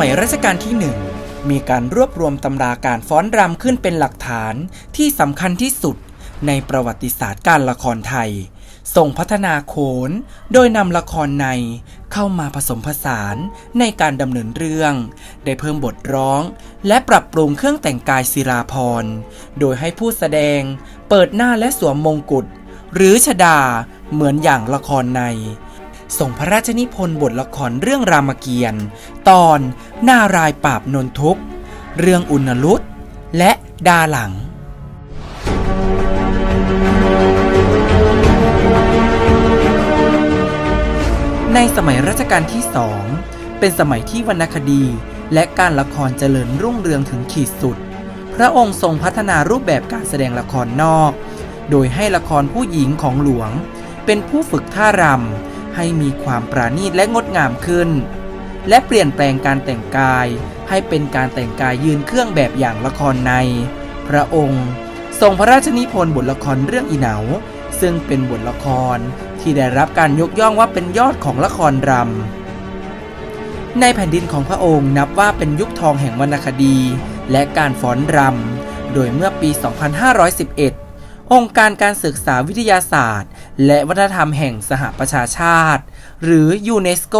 สมัยรัชกาลที่หนึ่งมีการรวบรวมตำราการฟ้อนรำขึ้นเป็นหลักฐานที่สำคัญที่สุดในประวัติศาสตร์การละครไทย ส่งพัฒนาโขน โดยนำละครในเข้ามาผสมผสานในการดำเนินเรื่อง ได้เพิ่มบทร้อง และปรับปรุงเครื่องแต่งกายศิลาพร โดยให้ผู้แสดง เปิดหน้าและสวมมงกุฎหรือชดาเหมือนอย่างละครใน ส่งพระราชนิพนธ์บทละครเรื่องรามเกียรติ์ตอนนารายปราบนนทุกเรื่องอุณลุตและดาหลัง ในสมัยรัชกาลที่สอง เป็นสมัยที่วรรณคดีและการละครเจริญรุ่งเรืองถึงขีดสุด พระองค์ทรงพัฒนารูปแบบการแสดงละครนอก โดยให้ละครผู้หญิงของหลวง เป็นผู้ฝึกท่ารำ ให้มีความปราณีตและงดงามขึ้น และเปลี่ยนแปลงการแต่งกาย ให้เป็นการแต่งกายยืนเครื่องแบบอย่างละครใน พระองค์ทรงพระราชนิพนธ์บทละครเรื่องอีเหนา ซึ่งเป็นบทละครที่ได้รับการยกย่องว่าเป็นยอดของละครรำ ในแผ่นดินของพระองค์นับว่าเป็นยุคทองแห่งวรรณคดี และการฟ้อนรำ โดยเมื่อปี 2511 องค์การการศึกษาวิทยาศาสตร์ และวัฒนธรรมแห่งสหประชาชาติ หรือยูเนสโก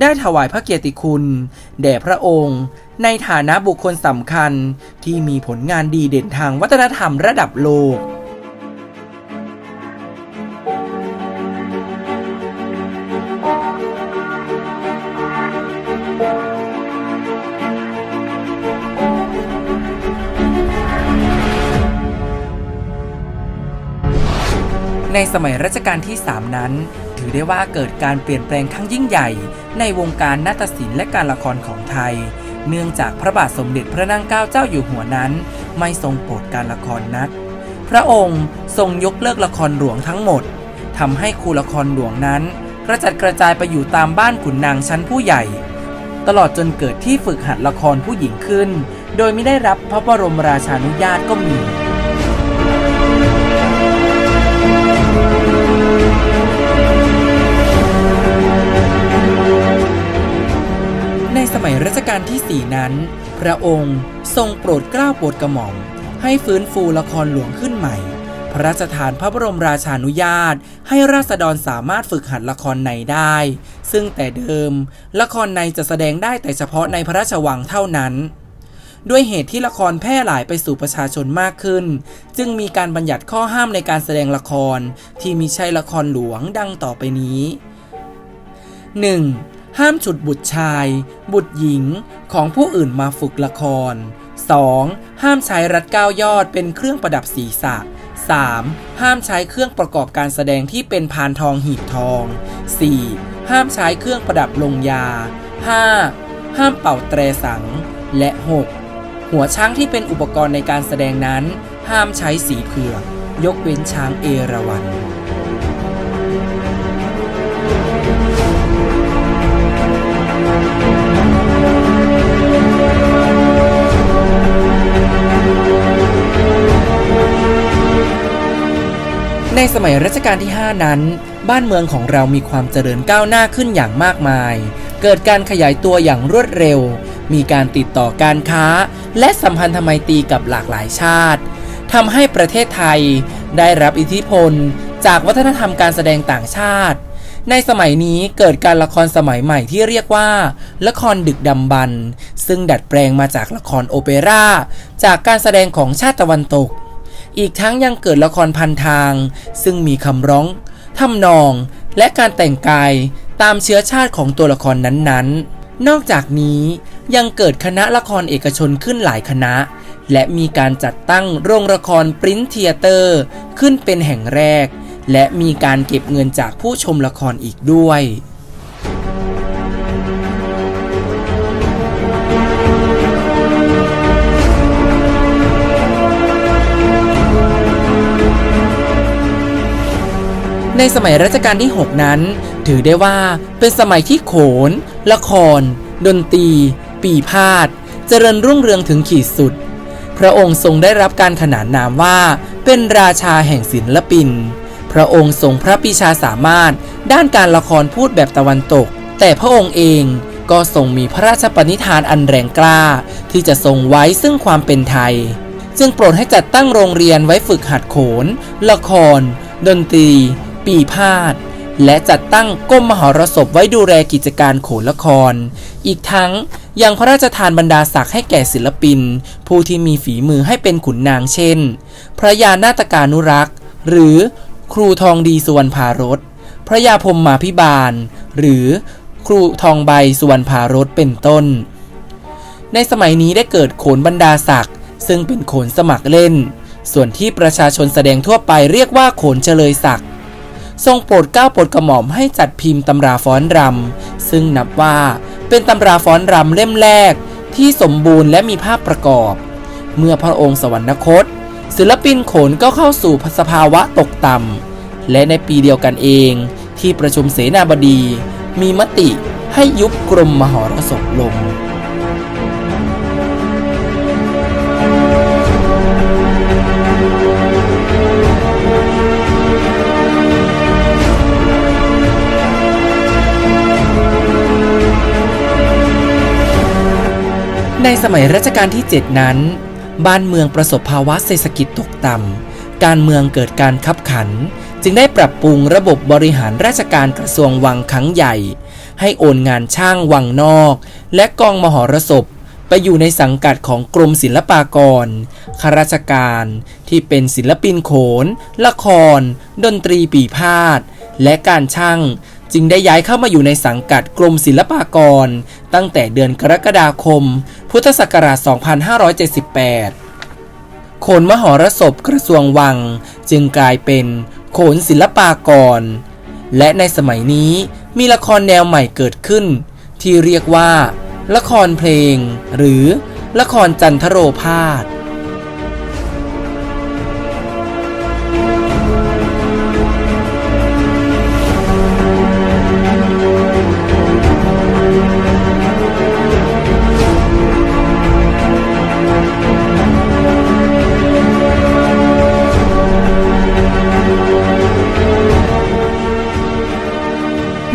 ได้ถวายพระเกียรติคุณ แด่พระองค์ ในฐานะบุคคลสำคัญที่มีผลงานดีเด่นทางวัฒนธรรมระดับโลก ในสมัยรัชกาลที่ 3 นั้น ถือได้ว่าเกิดการเปลี่ยนแปลงครั้งยิ่งใหญ่ ในวงการนาฏศิลป์และการละครของไทย เนื่องจากพระบาทสมเด็จพระนั่งเกล้าเจ้าอยู่หัวนั้น ไม่ทรงโปรดการละครนัก พระองค์ทรงยกเลิกละครหลวงทั้งหมดทำให้ครูละครหลวงนั้น กระจัดกระจายไปอยู่ตามบ้านขุนนางชั้นผู้ใหญ่ ตลอดจนเกิดที่ฝึกหัดละครผู้หญิงขึ้น โดยไม่ได้รับพระบรมราชานุญาตก็มี สมัยรัชกาลที่ 4 นั้น พระองค์ทรงโปรดเกล้าโปรดกระหม่อม ให้ฟื้นฟูละครหลวงขึ้นใหม่ พระราชทานพระบรมราชานุญาต ให้ราษฎรสามารถฝึกหัดละครในได้ ซึ่งแต่เดิม ละครในจะแสดงได้แต่เฉพาะในพระราชวังเท่านั้นด้วยเหตุที่ละครแพร่หลายไปสู่ประชาชนมากขึ้น จึงมีการบัญญัติข้อห้ามในการแสดงละครที่มิใช่ละครหลวงดังต่อไปนี้ 1. ห้ามฉุดบุตรชาย บุตรหญิงของผู้อื่นมาฝึกละคร 2. ห้ามใช้รัดเก้ายอดเป็นเครื่องประดับศีรษะ 3. ห้ามใช้เครื่องประกอบการแสดงที่เป็นพานทองหีบทอง 4. ห้ามใช้เครื่องประดับลงยา 5. ห้ามเป่าแตรสัง และ 6. หัวช้างที่เป็นอุปกรณ์ในการแสดงนั้น ห้ามใช้สีเผือก ยกเว้นช้างเอราวัณ ในสมัยรัชกาลที่ 5 นั้น บ้านเมืองของเรามีความเจริญก้าวหน้าขึ้นอย่างมากมาย เกิดการขยายตัวอย่างรวดเร็ว มีการติดต่อการค้า และสัมพันธไมตรีกับหลากหลายชาติทำให้ประเทศไทยได้รับอิทธิพล จากวัฒนธรรมการแสดงต่างชาติ ในสมัยนี้เกิดการละครสมัยใหม่ที่เรียกว่า ละครดึกดำบรรพ์ซึ่งดัดแปลงมาจากละครโอเปร่าจากการแสดงของชาติตะวันตก อีกทั้งยังเกิดละครพันทาง ซึ่งมีคำร้องทำนองและการแต่งกายตามเชื้อชาติของตัวละครนั้นๆ นอกจากนี้ยังเกิดคณะละครเอกชนขึ้นหลายคณะ และมีการจัดตั้งโรงละครปริ้นเทียเตอร์ขึ้นเป็นแห่งแรก และมีการเก็บเงินจากผู้ชมละครอีกด้วย ในสมัยรัชกาลที่ 6 นั้น ถือได้ว่าเป็นสมัยที่โขน ละคร ดนตรี ปีพาด เจริญรุ่งเรืองถึงขีดสุด พระองค์ทรงได้รับการขนานนามว่า เป็นราชาแห่งศิลปิน พระองค์ทรงพระปีชาสามารถ ด้านการละครพูดแบบตะวันตก แต่พระองค์เองก็ทรงมีพระราชปณิธานอันแรงกล้า ที่จะทรงไว้ซึ่งความเป็นไทย จึงโปรดให้จัดตั้งโรงเรียนไว้ฝึกหัดโขน ละคร ดนตรี ปีพาดและจัดตั้งกรมมหรสพไว้ดูแลกิจการโขนละคร อีกทั้งยังพระราชทานบรรดาศักดิ์ให้แก่ศิลปิน ผู้ที่มีฝีมือให้เป็นขุนนางเช่น พระยานาตการนุรักษ์ หรือครูทองดีสุวรรณภารสพระยาพรมมาพิบาล หรือครูทองใบสุวรรณภารสเป็นต้น ในสมัยนี้ได้เกิดโขนบรรดาศักดิ์ซึ่งเป็นโขนสมัครเล่น ส่วนที่ประชาชนแสดงทั่วไปเรียกว่าโขนเฉลยศักดิ์ ทรงโปรดเกล้าโปรดกระหม่อมให้จัดพิมพ์ตำราฟ้อนรำซึ่งนับว่าเป็นตำราฟ้อนรำเล่มแรกที่สมบูรณ์และมีภาพประกอบ เมื่อพระองค์สวรรคต ศิลปินโขนก็เข้าสู่สภาวะตกต่ำและในปีเดียวกันเองที่ประชุมเสนาบดี มีมติให้ยุบกรมมหรสพลง ในสมัยรัชกาลที่ 7 นั้น บ้านเมืองประสบภาวะเศรษฐกิจตกต่ำ การเมืองเกิดการคับขัน จึงได้ปรับปรุงระบบบริหารราชการกระทรวงวังครั้งใหญ่ ให้โอนงานช่างวังนอก และกองมหรสพไปอยู่ในสังกัดของกรมศิลปากร ข้าราชการที่เป็นศิลปินโขน ละคร ดนตรีปีพาด และการช่าง จึงได้ย้ายเข้ามาอยู่ในสังกัดกรมศิลปากร ตั้งแต่เดือนกรกฎาคม พุทธศักราช 2578 โขนมหรสพกระทรวงวัง จึงกลายเป็นโขนศิลปากร และในสมัยนี้มีละครแนวใหม่เกิดขึ้น ที่เรียกว่า ละครเพลง หรือละครจันทโรพาส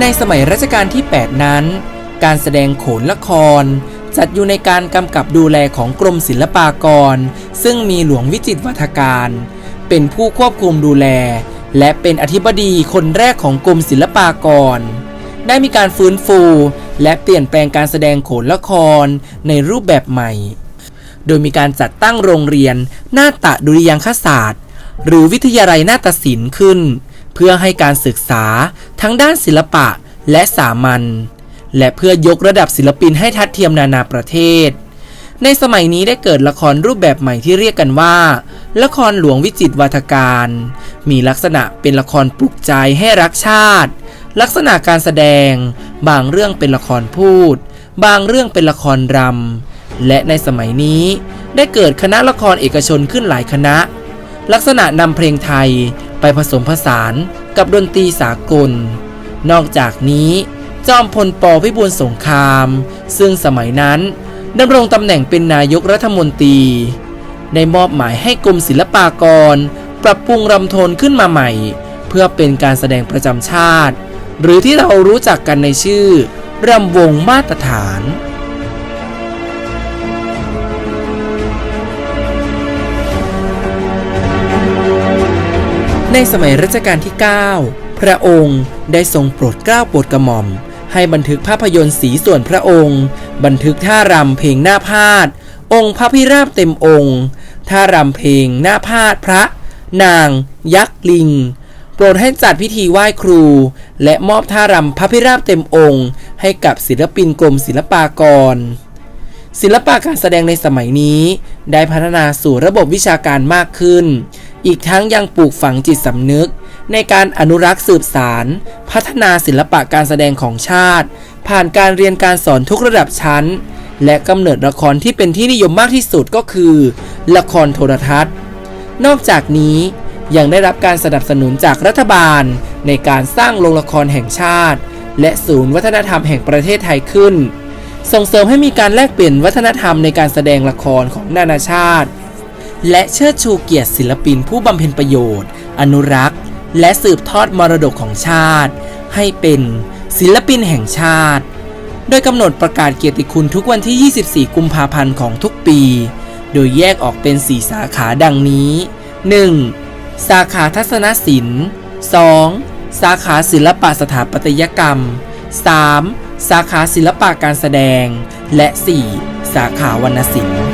ในสมัยรัชกาลที่ 8 นั้น การแสดงโขนละคร จัดอยู่ในการกำกับดูแลของกรมศิลปากร ซึ่งมีหลวงวิจิตรวัฒการ เป็นผู้ควบคุมดูแล และเป็นอธิบดีคนแรกของกรมศิลปากร ได้มีการฟื้นฟู และเปลี่ยนแปลงการแสดงโขนละครในรูปแบบใหม่ โดยมีการจัดตั้งโรงเรียน นาฏดุริยางคศาสตร์ หรือวิทยาลัยนาฏศิลป์ขึ้น เพื่อให้การศึกษาทั้งด้านศิลปะและสามัญและเพื่อยกระดับศิลปินให้ทัดเทียมนานาประเทศ ในสมัยนี้ได้เกิดละครรูปแบบใหม่ที่เรียกกันว่า ละครหลวงวิจิตรวาทการ มีลักษณะเป็นละครปลุกใจให้รักชาติ ลักษณะการแสดง บางเรื่องเป็นละครพูด บางเรื่องเป็นละครรำและในสมัยนี้ได้เกิดคณะละครเอกชนขึ้นหลายคณะ ลักษณะนำเพลงไทยไปผสมผสานกับดนตรีสากล นอกจากนี้จอมพลปพิบูลสงคราม ซึ่งสมัยนั้นดำรงตำแหน่งเป็นนายกรัฐมนตรี ได้มอบหมายให้กรมศิลปากร ปรับปรุงรำโทนขึ้นมาใหม่ เพื่อเป็นการแสดงประจำชาติ หรือที่เรารู้จักกันในชื่อรำวงมาตรฐาน ในสมัยรัชกาลที่ 9 พระองค์ได้ทรงโปรดเกล้าโปรดกระหม่อม ให้บันทึกภาพยนตร์สีส่วนพระองค์ บันทึกท่ารำเพลงหน้าพาด องค์พระพิราบเต็มองค์ท่ารำเพลงหน้าพาดพระ นาง ยักษ์ลิง โปรดให้จัดพิธีไหว้ครู และมอบท่ารำพระพิราบเต็มองค์ ให้กับศิลปินกรมศิลปากรศิลปะการแสดงในสมัยนี้ ได้พัฒนาสู่ระบบวิชาการมากขึ้น อีกทั้งยังปลูกฝังจิตสำนึก ในการอนุรักษ์สืบสาร พัฒนาศิลปะการแสดงของชาติ ผ่านการเรียนการสอนทุกระดับชั้น และกำเนิดละครที่เป็นที่นิยมมากที่สุดก็คือ ละครโทรทัศน์ นอกจากนี้ยังได้รับการสนับสนุนจากรัฐบาล ในการสร้างโรงละครแห่งชาติ และศูนย์วัฒนธรรมแห่งประเทศไทยขึ้น ส่งเสริมให้มีการแลกเปลี่ยนวัฒนธรรมในการแสดงละครของนานาชาติ และเชิดชูเกียรติศิลปินผู้บำเพ็ญประโยชน์ อนุรักษ์ และสืบทอดมรดกของชาติ ให้เป็นศิลปินแห่งชาติ โดยกำหนดประกาศเกียรติคุณทุกวันที่ 24 กุมภาพันธ์ของทุกปี โดยแยกออกเป็น 4 สาขาดังนี้ 1. สาขาทัศนศิลป์ 2. สาขาศิลปะสถาปัตยกรรม 3. สาขาศิลปะการแสดง และ 4. สาขาวรรณศิลป์